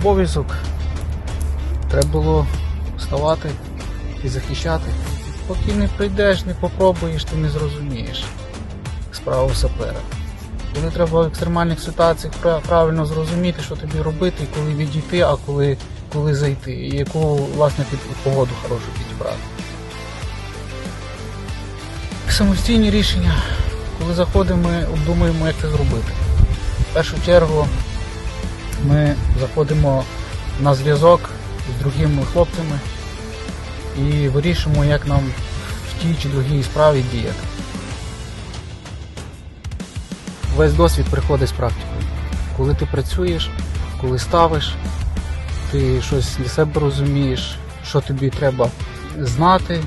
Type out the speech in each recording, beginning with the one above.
обов'язок. Треба було вставати і захищати. Поки не прийдеш, не попробуєш, ти не зрозумієш справу сапера. Коли треба в екстремальних ситуаціях правильно зрозуміти, що тобі робити, коли відійти, а коли, коли зайти, і яку власне під погоду хорошу підібрати. Самостійні рішення. Коли заходимо, ми обдумуємо, як це зробити. В першу чергу ми заходимо на зв'язок з другими хлопцями і вирішуємо, як нам в тій чи другій справі діяти. Весь досвід приходить з практикою. Коли ти працюєш, коли ставиш, ти щось для себе розумієш, що тобі треба знати,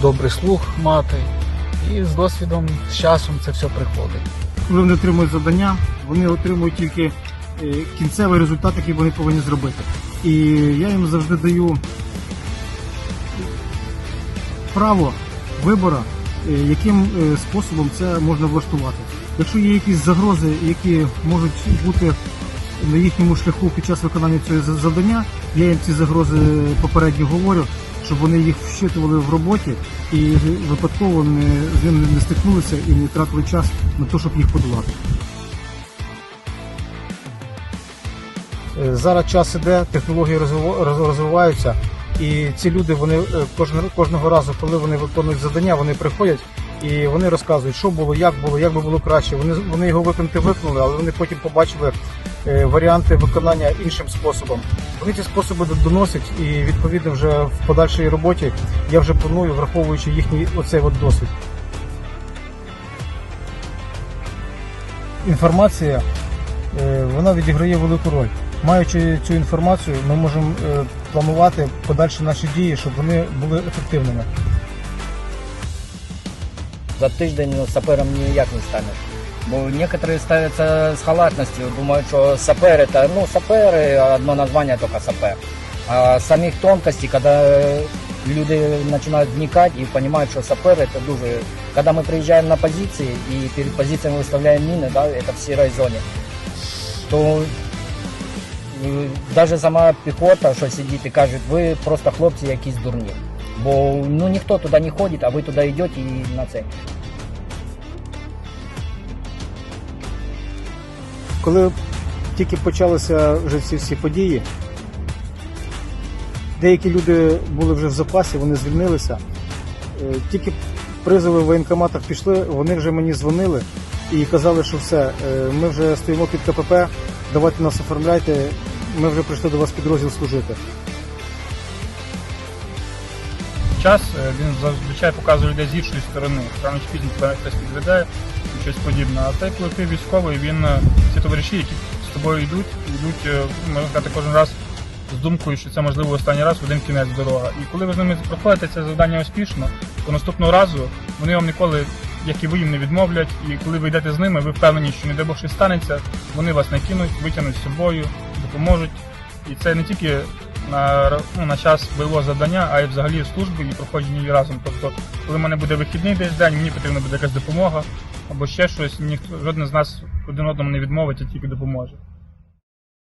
добрий слух мати. І з досвідом, з часом це все приходить. Коли вони отримують завдання, вони отримують тільки кінцевий результат, який вони повинні зробити. І я їм завжди даю право вибору, е, яким е, способом це можна влаштувати. Якщо є якісь загрози, які можуть бути на їхньому шляху під час виконання цього завдання, я їм ці загрози попередньо говорю, щоб вони їх вщитували в роботі і випадково не, з ним не стикнулися і не тратили час на те, щоб їх подолати. Зараз час іде, технології розвив- розвиваються, і ці люди вони е, кожного, кожного разу, коли вони виконують завдання, вони приходять і вони розказують, що було, як було, як би було краще. Вони, вони його виконати виконали, але вони потім побачили е, варіанти виконання іншим способом. Вони ці способи доносять, і відповідно вже в подальшій роботі я вже планую, враховуючи їхній оцей от досвід. Інформація е, вона відіграє велику роль. Маючи цю інформацію, ми можемо е, планувати подальші наші дії, щоб вони були ефективними. За тиждень ну, сапером ніяк не станеш. Бо некоторые ставятся с халатностью, думают, что сапер это, ну, сапер, одно название только сапер. А самих тонкостей, когда э, люди начинают вникать и понимают, что сапер это дуже... Когда мы приезжаем на позиции и перед позициями выставляем мины, да, это в серой зоне, то даже сама піхота, що сидить і кажуть, ви просто хлопці якісь дурні. Бо ну ніхто туди не ходить, а ви туди йдете і на це. Коли тільки почалися вже ці всі події, деякі люди були вже в запасі, вони звільнилися. Е, Тільки призови в воєнкоматах пішли, вони вже мені дзвонили і казали, що все, е, ми вже стоїмо під КПП, давайте нас оформляйте, ми вже прийшли до вас підрозділ служити. час е, він зазвичай показує людей з іншої сторони. Рано чи пізно тебе хтось підведе і щось подібне. А цей коли ти військовий, він е, ці товариші, які з тобою йдуть, йдуть, е, можна сказати, кожен раз з думкою, що це можливо останній раз в один кінець дорога. І коли ви з ними проходите це завдання успішно, то наступного разу вони вам ніколи, як і ви їм не відмовлять. І коли ви йдете з ними, ви впевнені, що не дай Бог щось станеться, вони вас накинуть, витягнуть з собою, допоможуть. І це не тільки на, ну, на час бойового завдання, а й взагалі служби і проходження її разом. Тобто, коли в мене буде вихідний десь день, мені потрібна буде якась допомога або ще щось, ніхто жоден з нас один одному не відмовить, а тільки допоможе.